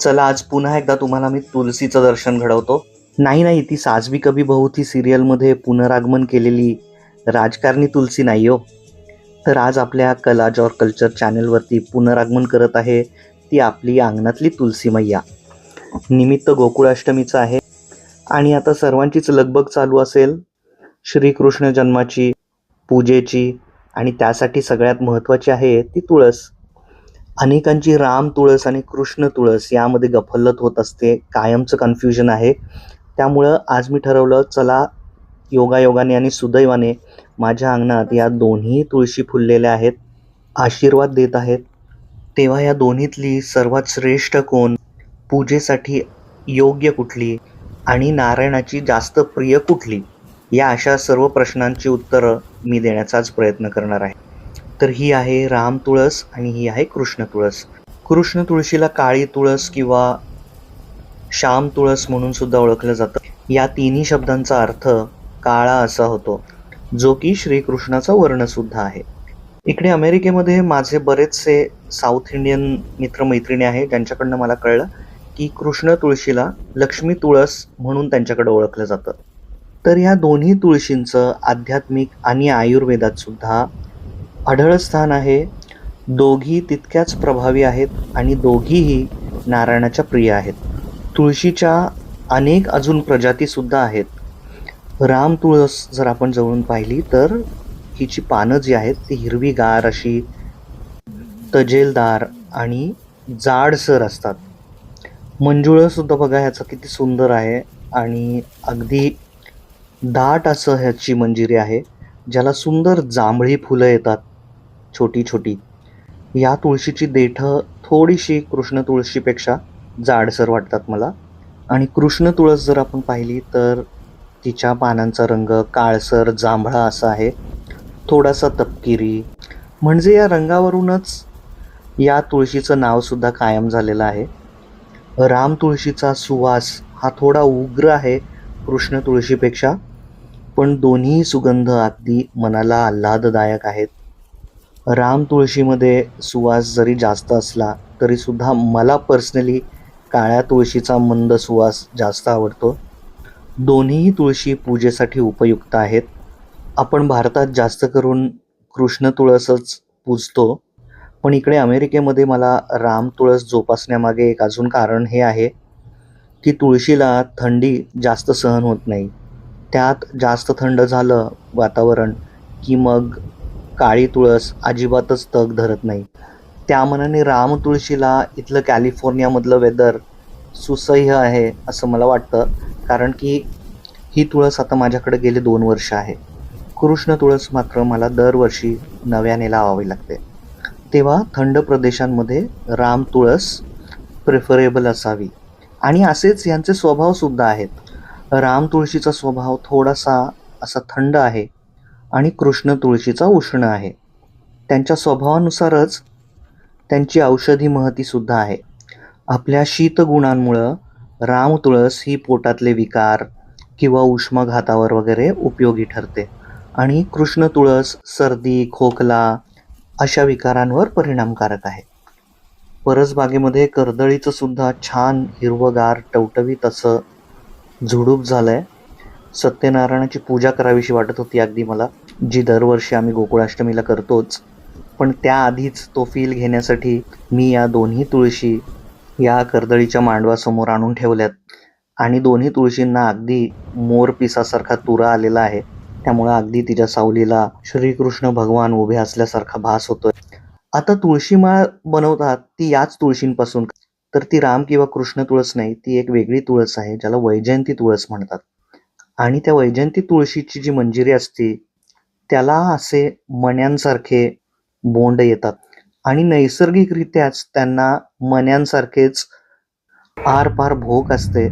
चला आज पुन्हा एकदा तुम्हाला मी तुलसीचं दर्शन घडवतो. नाही नाही ती साजवी कभी बहू ती सिरियलमध्ये पुनरागमन केलेली राजकारणी तुलसी नाही हो. तर आज आपल्या कला जॉर कल्चर चॅनलवरती पुनरागमन करत आहे ती आपली अंगणातली तुलसी मैया. निमित्त गोकुळाष्टमीचं आहे आणि आता सर्वांचीच लगबग चालू असेल. श्रीकृष्ण जन्माची पूजेची आणि त्यासाठी सगळ्यात महत्त्वाची आहे ती तुळस. अनेकांची राम तुळस आणि कृष्ण तुळस यामध्ये गफलत होत असते कायमचं कन्फ्युजन आहे. त्यामुळं आज मी ठरवलं चला योगायोगाने आणि सुदैवाने माझ्या अंगणात या दोन्ही तुळशी फुललेल्या आहेत आशीर्वाद देत आहेत. तेव्हा या दोन्हीतली सर्वात श्रेष्ठ कोण? पूजेसाठी योग्य कुठली? आणि नारायणाची जास्त प्रिय कुठली? या अशा सर्व प्रश्नांची उत्तरं मी देण्याचाच प्रयत्न करणार आहे. तर ही आहे राम तुळस आणि ही आहे कृष्ण तुळस. कृष्ण तुळशीला काळी तुळस किंवा श्याम तुळस म्हणून सुद्धा ओळखलं जातं. या तिन्ही शब्दांचा अर्थ काळा असा होतो जो की श्रीकृष्णाचा वर्णसुद्धा आहे. इकडे अमेरिकेमध्ये माझे बरेचसे साऊथ इंडियन मित्रमैत्रिणी आहेत ज्यांच्याकडनं मला कळलं की कृष्ण तुळशीला लक्ष्मी तुळस म्हणून त्यांच्याकडे ओळखलं जातं. तर या दोन्ही तुळशींचं आध्यात्मिक आणि आयुर्वेदात सुद्धा अढळ स्थान आहे. दोघी तितक्याच प्रभावी आहेत आणि दोघीही नारायणाच्या प्रिय आहेत. तुळशीच्या अनेक अजून प्रजातीसुद्धा आहेत. राम तुळस जर आपण जवळून पाहिली तर हिची पानं जी आहेत ती हिरवीगार अशी तजेलदार आणि जाडसर असतात. मंजुळंसुद्धा बघा ह्याचं किती सुंदर आहे आणि अगदी दाट असं ह्याची मंजिरी आहे ज्याला सुंदर जांभळी फुलं येतात. छोटी छोटी या तुळशीची देठं थोडीशी कृष्ण तुळशीपेक्षा जाडसर वाटतात मला. आणि कृष्ण तुळस जर आपण पाहिली तर तिच्या पानांचा रंग काळसर जांभळा असा आहे. थोडासा तपकिरी. म्हणजे या रंगावरूनच या तुळशीचं नावसुद्धा कायम झालेलं आहे. राम तुळशीचा सुवास हा थोडा उग्र आहे कृष्ण तुळशीपेक्षा. पण दोन्ही सुगंध अगदी मनाला आल्हाददायक आहेत. राम तुळशीमध्ये सुवास जरी जास्त असला तरीसुद्धा मला पर्सनली काळ्या तुळशीचा मंद सुवास जास्त आवडतो. दोन्हीही तुळशी पूजेसाठी उपयुक्त आहेत. आपण भारतात जास्त करून कृष्ण तुळसच पूजतो. पण इकडे अमेरिकेमध्ये मला राम तुळस जोपासण्यामागे एक अजून कारण हे आहे की तुळशीला थंडी जास्त सहन होत नाही. त्यात जास्त थंड झालं वातावरण की मग काळी तुळस अजिबातच तग धरत नाही. त्या मनाने राम तुळशीला इथलं कॅलिफोर्नियामधलं वेदर सुसह्य आहे असं मला वाटतं. कारण की ही तुळस आता माझ्याकडे गेले दोन वर्ष आहे. कृष्ण तुळस मात्र मला दरवर्षी नव्याने लावावी लागते. तेव्हा थंड प्रदेशांमध्ये राम तुळस प्रेफरेबल असावी. आणि असेच यांचे स्वभावसुद्धा आहेत. राम तुळशीचा स्वभाव थोडासा असा थंड आहे. आणि कृष्ण तुळशीचा उष्ण आहे. त्यांच्या स्वभावानुसारच त्यांची औषधी महतीसुद्धा आहे. आपल्या शीतगुणांमुळं राम तुळस ही पोटातले विकार किंवा उष्माघातावर वगैरे उपयोगी ठरते आणि कृष्ण तुळस सर्दी खोकला अशा विकारांवर परिणामकारक आहे. परसबागेमध्ये कर्दळीचं सुद्धा छान हिरवगार टवटवीत असं झुडूप झालं आहे सत्यनारायणाची पूजा करावीशी वाटत होती अगदी मला जी दरवर्षी आम्ही गोकुळाष्टमीला करतोच. पण त्याआधीच तो फील घेण्यासाठी मी या दोन्ही तुळशी या कर्दळीच्या मांडवासमोर आणून ठेवल्यात. आणि दोन्ही तुळशींना अगदी मोरपिसासारखा तुरा आलेला आहे. त्यामुळं अगदी तिच्या सावलीला श्रीकृष्ण भगवान उभे असल्यासारखा भास होतोय. आता तुळशी माळ बनवतात ती याच तुळशींपासून. तर ती राम किंवा कृष्ण तुळस नाही ती एक वेगळी तुळस आहे ज्याला वैजयंती तुळस म्हणतात. आणि त्या वैजयंती तुळशीची जी मंजिरी असते त्याला असे मण्यांसारखे बोंड येतात. आणि नैसर्गिकरित्याच त्यांना मण्यांसारखेच आरपार भोक असते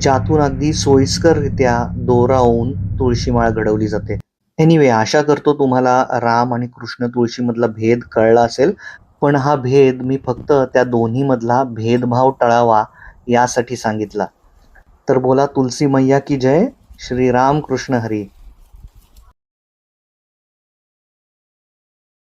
ज्यातून अगदी सोयीस्कररित्या दोरावून तुळशीमाळ घडवली जाते. एनिवे आशा करतो तुम्हाला राम आणि कृष्ण तुळशीमधला भेद कळला असेल पण हा भेद मी फक्त त्या दोन्हीमधला भेदभाव टळावा यासाठी सांगितला. तर बोला तुलसी मैया की जय. श्री राम कृष्ण हरी.